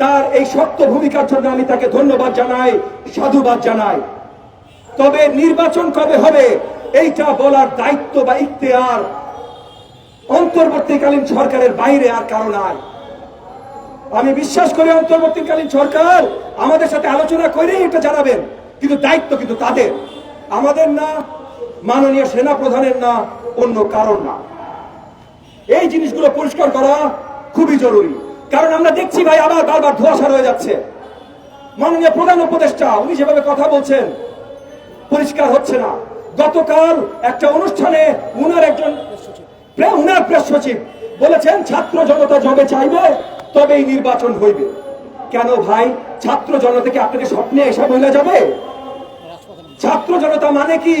তার এই শক্ত ভূমিকার জন্য আমি তাকে ধন্যবাদ জানাই, সাধুবাদ জানাই। তবে নির্বাচন কবে হবে, এইটা বলার দায়িত্ব বা ইখতিয়ার অন্তর্বর্তীকালীন সরকারের বাইরে আর কারও নাই। আমি বিশ্বাস করি অন্তর্বর্তীকালীন সরকার আমাদের সাথে আলোচনা করে এটা জানাবেন, কিন্তু দায়িত্ব কিন্তু তাদের। আমাদের না, মাননীয় সেনা প্রধানের না, অন্য কারণ না। এই জিনিসগুলো পরিষ্কার করা খুবই জরুরি। কারণ আমরা দেখছি ভাই, আবার বারবার ধোয়াশা রয়ে যাচ্ছে। মাননীয় প্রধান উপদেষ্টা, উনি যেভাবে কথা বলছেন, পরিষ্কার হচ্ছে না। গতকাল একটা অনুষ্ঠানে উনার একজন উনার প্রেস সচিব বলেছেন, ছাত্র জনতা যবে চাইবে, তবেই নির্বাচন হইবে। কেন ভাই? ছাত্র জনতাকে আপনাকে স্বপ্নে এসে বলে যাবে? ছাত্র জনতা মানে কি?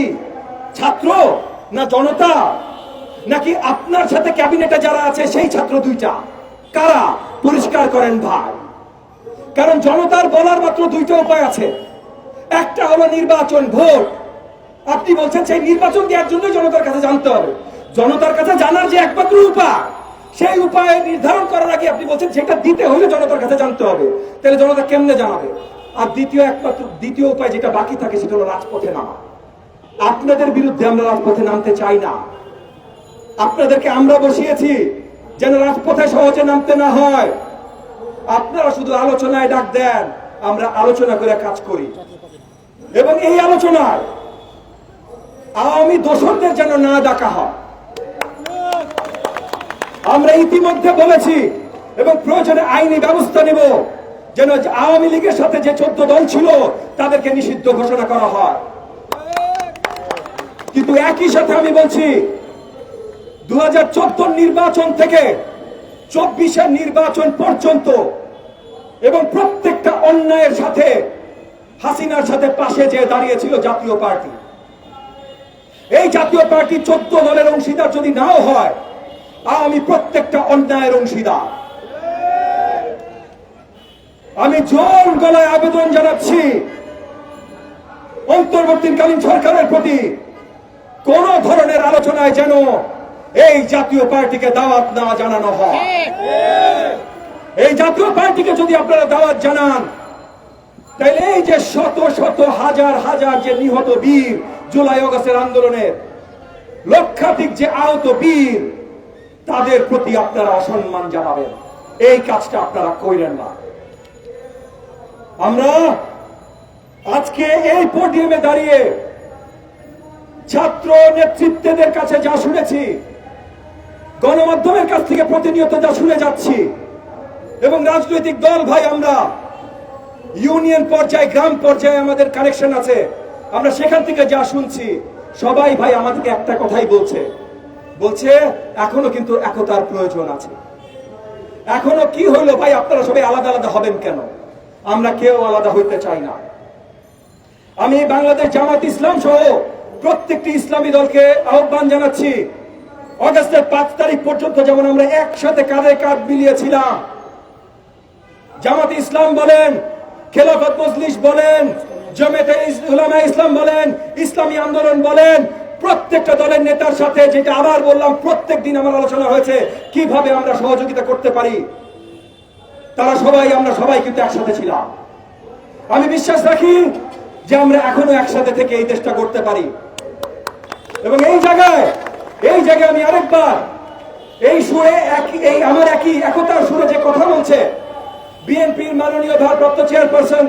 ছাত্র না জনতা? নাকি আপনার সাথে ক্যাবিনেটে যারা আছে, সেই ছাত্র দুইটা? কারা? পরিষ্কার করেন ভাই। কারণ জনতার বলার মাত্র দুইটা উপায় আছে। একটা হলো নির্বাচন ভোট। আপনি বলছেন সেই নির্বাচন দেওয়ার জন্য জনতার কাছে জানতে হবে। জনতার কাছে জানার যে একমাত্র উপায়, সেই উপায় নির্ধারণ করার আগে আপনি বলছেন সেটা দিতে হলে জনতার কাছে জানতে হবে। তাহলে জনতা কেমনে জানাবে? আর দ্বিতীয় একমাত্র, দ্বিতীয় উপায় যেটা বাকি থাকে সেটা হলো রাজপথে নামা। আপনাদের বিরুদ্ধে আমরা রাজপথে নামতে চাই না। আপনাদেরকে আমরা বসিয়েছি। যেন রাজপথে সহজে নামতে না হয়। আপনারা শুধু আলোচনায় ডাক দেন, আমরা আলোচনা করে কাজ করি। এবং এই আলোচনায় আওয়ামী দোষরদের যেন না ডাকা হয়। আমরা ইতিমধ্যে বলেছি, এবং প্রয়োজনে আইনি ব্যবস্থা নেব, যেন আওয়ামী লীগের সাথে যে চোদ্দ দল ছিল, তাদেরকে নিষিদ্ধ ঘোষণা করা হয়। কিন্তু একই সাথে আমি বলছি দু হাজার চোদ্দ নির্বাচন থেকে চব্বিশের নির্বাচন পর্যন্ত এবং প্রত্যেকটা অন্যায়ের সাথে, হাসিনার সাথে পাশে যে দাঁড়িয়েছিল জাতীয় পার্টি। এই জাতীয় পার্টি চোদ্দ দলের অংশীদার যদি নাও হয়, আমি প্রত্যেকটা অন্যায়ের অংশীদার। আমি জোর গলায় আবেদন জানাচ্ছি, অন্তর্বর্তীকালীন সরকারের প্রতি কোন ধরনের আলোচনায় যেন এই জাতীয় পার্টিকে দাওয়াত না জানানো হয়। এই জাতীয় পার্টিকে যদি আপনারা দাওয়াত জানান তাহলে এই যে শত শত হাজার হাজার যে নিহত বীর জুলাই অগস্টের আন্দোলনের লক্ষাধিক যে আহত বীর তাদের প্রতি আপনারা অসম্মান জানাবেন। এই কাজটা আপনারা কইলেন না। আমরা আজকে এই পোডিয়ামে দাঁড়িয়ে ছাত্র নেতৃত্বদের কাছে যা শুনেছি গণমাধ্যমের কাছ থেকে প্রতিনিয়ত যা শুনে যাচ্ছি। এবং রাজনৈতিক দল ভাই, আমরা ইউনিয়ন পর্যায়ে, গ্রাম পর্যায়ে আমাদের কানেকশন আছে। আমরা সেখান থেকে যা শুনছি, সবাই ভাই আমাদেরকে একটা কথাই বলছে। বলছে, এখনও কিন্তু একতার প্রয়োজন আছে। এখনও কি হলো ভাই, আপনারা সবাই আলাদা আলাদা হবেন কেন? আমরা কেউ আলাদা হইতে চাই না। আমি বাংলাদেশ জামাত ইসলাম সহ প্রত্যেকটি ইসলামী দলকে আহ্বান জানাচ্ছি অগস্টের পাঁচ তারিখ পর্যন্ত যেমন আমরা একসাথে কাঁধে কাঁধ মিলিয়েছিলাম। জামাত ইসলাম বলেন, খেলাফত মজলিস বলেন, জমেতে উলামা ইসলাম বলেন, ইসলামী আন্দোলন বলেন, প্রত্যেকটা দলের নেতার সাথে যেটা আবার বললাম, প্রত্যেক দিন আমার আলোচনা হয়েছে, কীভাবে আমরা সহযোগিতা করতে পারি? তারা সবাই, আমরা সবাই কিন্তু একসাথে ছিলাম। আমি বিশ্বাস রাখি যে আমরা এখনও একসাথে থেকে এই দেশটা করতে পারি। এবং এই জায়গায় এই জায়গায় আমি আরেকবার, এই সুরে এই আমার একই একতার সুরে যে কথা বলছে, বিএনপির মাননীয় ভারপ্রাপ্ত চেয়ারপারসন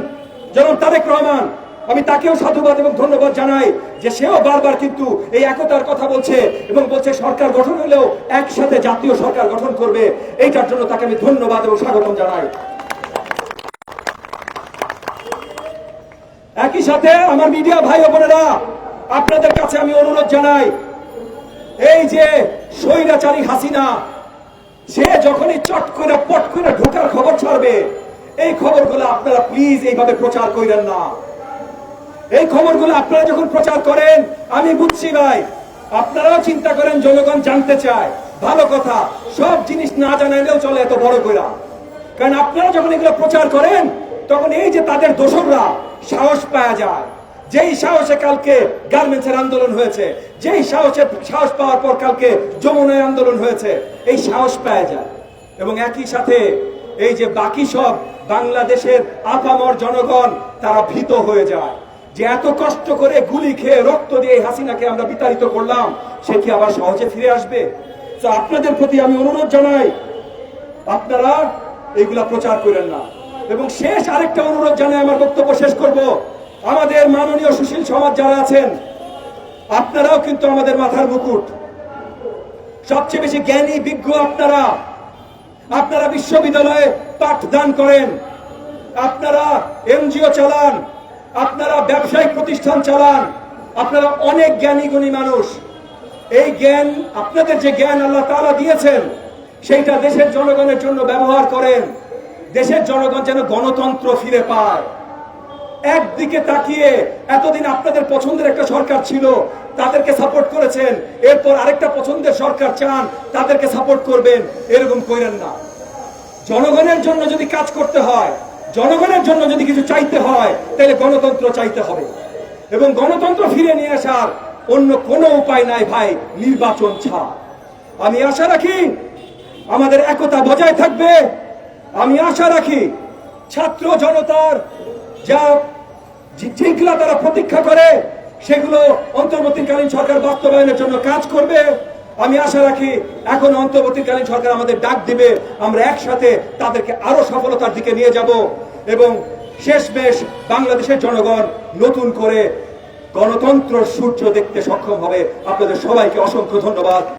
জনাব তারেক রহমান, আমি তাকেও সাধুবাদ এবং ধন্যবাদ জানাই যে সেও বারবার কিন্তু এই একতার কথা বলছে এবং বলছে সরকার গঠন হলেও একসাথে জাতীয় সরকার গঠন করবে, এইটার জন্য তাকে আমি ধন্যবাদ এবং স্বাগতম জানাই। একই সাথে আমার মিডিয়া ভাই বোনেরা, আপনাদের কাছে আমি অনুরোধ জানাই এই যে স্বৈরাচারী হাসিনা, সে যখনই চট করে পট করে ঢোকার খবর ছাড়বে, এই খবরগুলো আপনারা প্লিজ এইভাবে প্রচার করেন না। এই খবরগুলো আপনারা যখন প্রচার করেন, আমি বুঝছি ভাই, আপনারাও চিন্তা করেন জনগণ জানতে চায়। ভালো কথা, সব জিনিস না জানাইলেও চলে এত বড় কইরা কারণ আপনারা যখন এগুলো প্রচার করেন, তখন এই যে তাদের দোসররা সাহস পাওয়া যায়। যেই সাহসে কালকে গার্মেন্টসের আন্দোলন হয়েছে, যেই সাহসে সাহস পাওয়ার পর কালকে যমুনায় আন্দোলন হয়েছে, এই সাহস পাওয়া যায়। এবং একই সাথে এই যে বাকি সব বাংলাদেশের আপামর জনগণ, তারা ভীত হয়ে যায়। যে এত কষ্ট করে গুলি খেয়ে রক্ত দিয়ে হাসিনাকে আমরা বিতাড়িত করলাম, সে কি আবার সহজে ফিরে আসবে? তো আপনাদের প্রতি আমি অনুরোধ জানাই, আপনারা এগুলা প্রচার করেন না। এবং শেষ আরেকটা অনুরোধ জানাই, আমার বক্তব্য শেষ করব। আমাদের মাননীয় সুশীল সমাজ যারা আছেন, আপনারাও কিন্তু আমাদের মাথার মুকুট। সবচেয়ে বেশি জ্ঞানী, বিজ্ঞ আপনারা। আপনারা বিশ্ববিদ্যালয়ে পাঠদান করেন। আপনারা এনজিও চালান। আপনারা ব্যবসায়িক প্রতিষ্ঠান চালান। আপনারা অনেক জ্ঞানী, গুণী মানুষ। এই জ্ঞান, আপনাদের যে জ্ঞান আল্লাহ তাআলা দিয়েছেন, সেইটা দেশের জনগণের জন্য ব্যবহার করেন। দেশের জনগণ যেন গণতন্ত্র ফিরে পায়। একদিকে তাকিয়ে এতদিন আপনাদের পছন্দের একটা সরকার ছিল, তাদেরকে সাপোর্ট করেছেন, এরপর আরেকটা পছন্দের সরকার চান, তাদেরকে সাপোর্ট করবেন, এরকম করেন না। জনগণের জন্য যদি কাজ করতে হয়, জনগণের জন্য যদি কিছু চাইতে হয়, তাহলে গণতন্ত্র চাইতে হবে। এবং গণতন্ত্র ফিরে নিয়ে আসার অন্য কোনো উপায় নাই ভাই, নির্বাচন ছাড়া। আমি আশা রাখি আমাদের একতা বজায় থাকবে। আমি আশা রাখি ছাত্র জনতার যে- যেগুলা তারা প্রতীক্ষা করে, সেগুলো অন্তর্বর্তীকালীন সরকার বাস্তবায়নের জন্য কাজ করবে। আমি আশা রাখি এখন অন্তর্বর্তীকালীন সরকার আমাদের ডাক দিবে, আমরা একসাথে তাদেরকে আরও সফলতার দিকে নিয়ে যাব এবং শেষমেশ বাংলাদেশের জনগণ নতুন করে গণতন্ত্র সূর্য দেখতে সক্ষম হবে। আপনাদের সবাইকে অসংখ্য ধন্যবাদ।